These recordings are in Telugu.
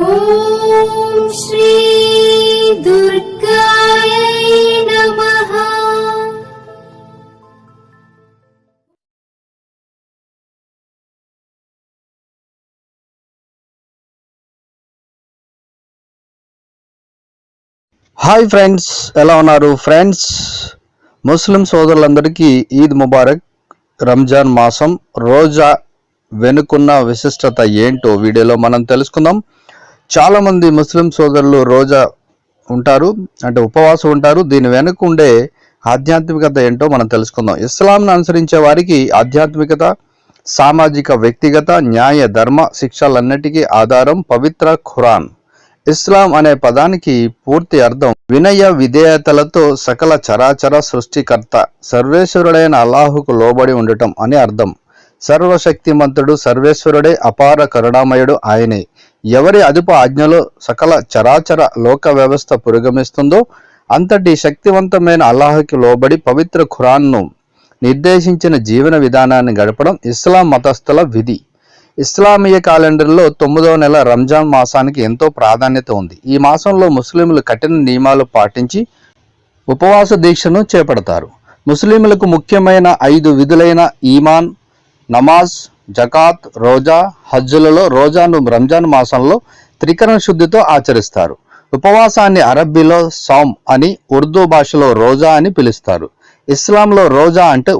ॐ श्री दुर्गायै नमः హాయ్ ఫ్రెండ్స్ ఎలా ఉన్నారు ఫ్రెండ్స్ ముస్లిం సోదరులందరికీ ఈద్ ముబారక్ రంజాన్ మాసం రోజా వెనుకున్న విశిష్టత ఏంటో వీడియోలో మనం తెలుసుకుందాం చాలామంది ముస్లిం సోదరులు రోజా ఉంటారు అంటే ఉపవాసం ఉంటారు. దీని వెనుక ఉండే ఆధ్యాత్మికత ఏంటో మనం తెలుసుకుందాం. ఇస్లాంను అనుసరించే వారికి ఆధ్యాత్మికత సామాజిక వ్యక్తిగత న్యాయ ధర్మ శిక్షలన్నిటికీ ఆధారం పవిత్ర ఖురాన్. ఇస్లాం అనే పదానికి పూర్తి అర్థం వినయ విధేయతలతో సకల చరాచర సృష్టికర్త సర్వేశ్వరుడైన అల్లాహుకు లోబడి ఉండటం అని అర్థం. సర్వశక్తిమంతుడు సర్వేశ్వరుడే అపార కరుణామయుడు ఆయనే. ఎవరి అదుపు ఆజ్ఞలో సకల చరాచర లోక వ్యవస్థ పురోగమిస్తుందో అంతటి శక్తివంతమైన అల్లాహుకి లోబడి పవిత్ర ఖురాన్ను నిర్దేశించిన జీవన విధానాన్ని గడపడం ఇస్లాం మతస్థుల విధి. ఇస్లామీయ క్యాలెండర్లో తొమ్మిదవ నెల రంజాన్ మాసానికి ఎంతో ప్రాధాన్యత ఉంది. ఈ మాసంలో ముస్లింలు కఠిన నియమాలు పాటించి ఉపవాస దీక్షను చేపడతారు. ముస్లింలకు ముఖ్యమైన ఐదు విధులైన ఈమాన్ నమాజ్ జకాత్ రోజా హజ్జులలో రోజాను రంజాన్ మాసంలో త్రికరణ శుద్ధితో ఆచరిస్తారు. ఉపవాసాన్ని అరబ్బీలో సౌమ్ అని ఉర్దూ భాషలో రోజా అని పిలుస్తారు. ఇస్లాంలో రోజా అంటే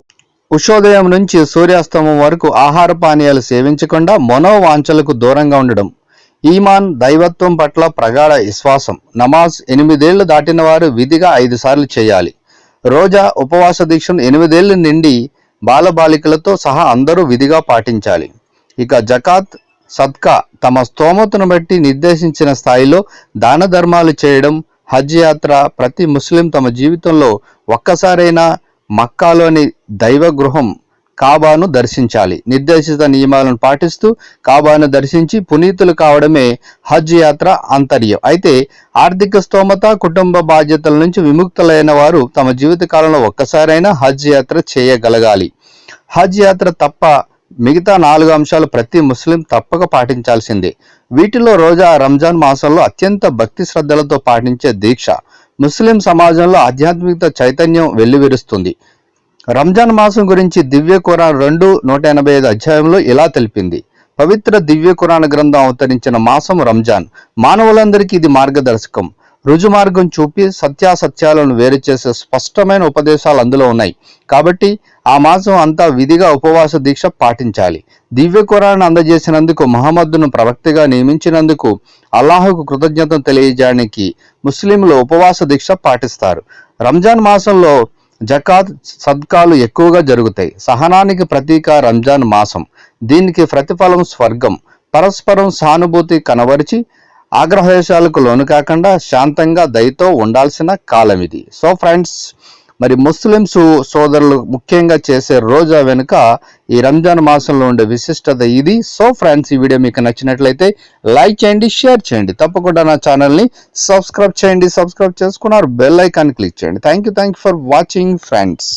ఉషోదయం నుంచి సూర్యాస్తమం వరకు ఆహార పానీయాలు సేవించకుండా మనోవాంఛలకు దూరంగా ఉండడం. ఈమాన్ దైవత్వం పట్ల ప్రగాఢ విశ్వాసం. నమాజ్ ఎనిమిదేళ్ళు దాటిన వారు విధిగా ఐదు సార్లు చేయాలి. రోజా ఉపవాస దీక్షను ఎనిమిదేళ్ళు నిండి బాలబాలికలతో సహా అందరూ విధిగా పాటించాలి. ఇక జకాత్ సద్కా తమ స్తోమతను బట్టి నిర్దేశించిన స్థాయిలో దాన ధర్మాలు చేయడం హజ్ యాత్ర ప్రతి ముస్లిం తమ జీవితంలో ఒక్కసారైనా మక్కాలోని దైవ గృహం కాబాను దర్శించాలి. నిర్దేశిత నియమాలను పాటిస్తూ కాబాను దర్శించి పునీతులు కావడమే హజ్ యాత్ర ఆంతర్యం అయితే ఆర్థిక స్తోమత కుటుంబ బాధ్యతల నుంచి విముక్తులైన వారు తమ జీవితకాలంలో ఒక్కసారైనా హజ్ యాత్ర చేయగలగాలి. హజ్ యాత్ర తప్ప మిగతా నాలుగు అంశాలు ప్రతి ముస్లిం తప్పక పాటించాల్సిందే. వీటిలో రోజా రంజాన్ మాసంలో అత్యంత భక్తి శ్రద్ధలతో పాటించే దీక్ష ముస్లిం సమాజంలో ఆధ్యాత్మికత చైతన్యం వెల్లివిరుస్తుంది. రంజాన్ మాసం గురించి దివ్య ఖురాన్ రెండు నూట ఎనభై ఐదు అధ్యాయంలో ఇలా తెలిపింది. పవిత్ర దివ్య ఖురాన్ గ్రంథం అవతరించిన మాసం రంజాన్. మానవులందరికీ ఇది మార్గదర్శకం. రుజుమార్గం చూపి సత్యాసత్యాలను వేరు చేసే స్పష్టమైన ఉపదేశాలు అందులో ఉన్నాయి. కాబట్టి ఆ మాసం అంతా విధిగా ఉపవాస దీక్ష పాటించాలి. దివ్య కురాన్ని అందజేసినందుకు మహమ్మద్ను ప్రవక్తగా నియమించినందుకు అల్లాహుకు కృతజ్ఞతలు తెలియజేయడానికి ముస్లింలు ఉపవాస దీక్ష పాటిస్తారు. రంజాన్ మాసంలో జకాత్ సద్కాలు ఎక్కువగా జరుగుతాయి. సహనానికి ప్రతీక రంజాన్ మాసం. దీనికి ప్రతిఫలం స్వర్గం. పరస్పరం సానుభూతి కనబరిచి ఆగ్రహేశాలకు లోను కాకుండా శాంతంగా దయతో ఉండాల్సిన కాలం ఇది. సో ఫ్రెండ్స్ మరి ముస్లిమ్స్ సోదరులు ముఖ్యంగా చేసే రోజా వెనుక ఈ రంజాన్ మాసంలో ఉండే విశిష్టత ఇది. సో ఫ్రెండ్స్ ఈ వీడియో మీకు నచ్చినట్లయితే లైక్ చేయండి షేర్ చేయండి. తప్పకుండా నా ఛానల్ని సబ్స్క్రైబ్ చేయండి సబ్స్క్రైబ్ చేసుకున్నారు బెల్ ఐకాన్ క్లిక్ చేయండి. Thank you thank you for watching friends.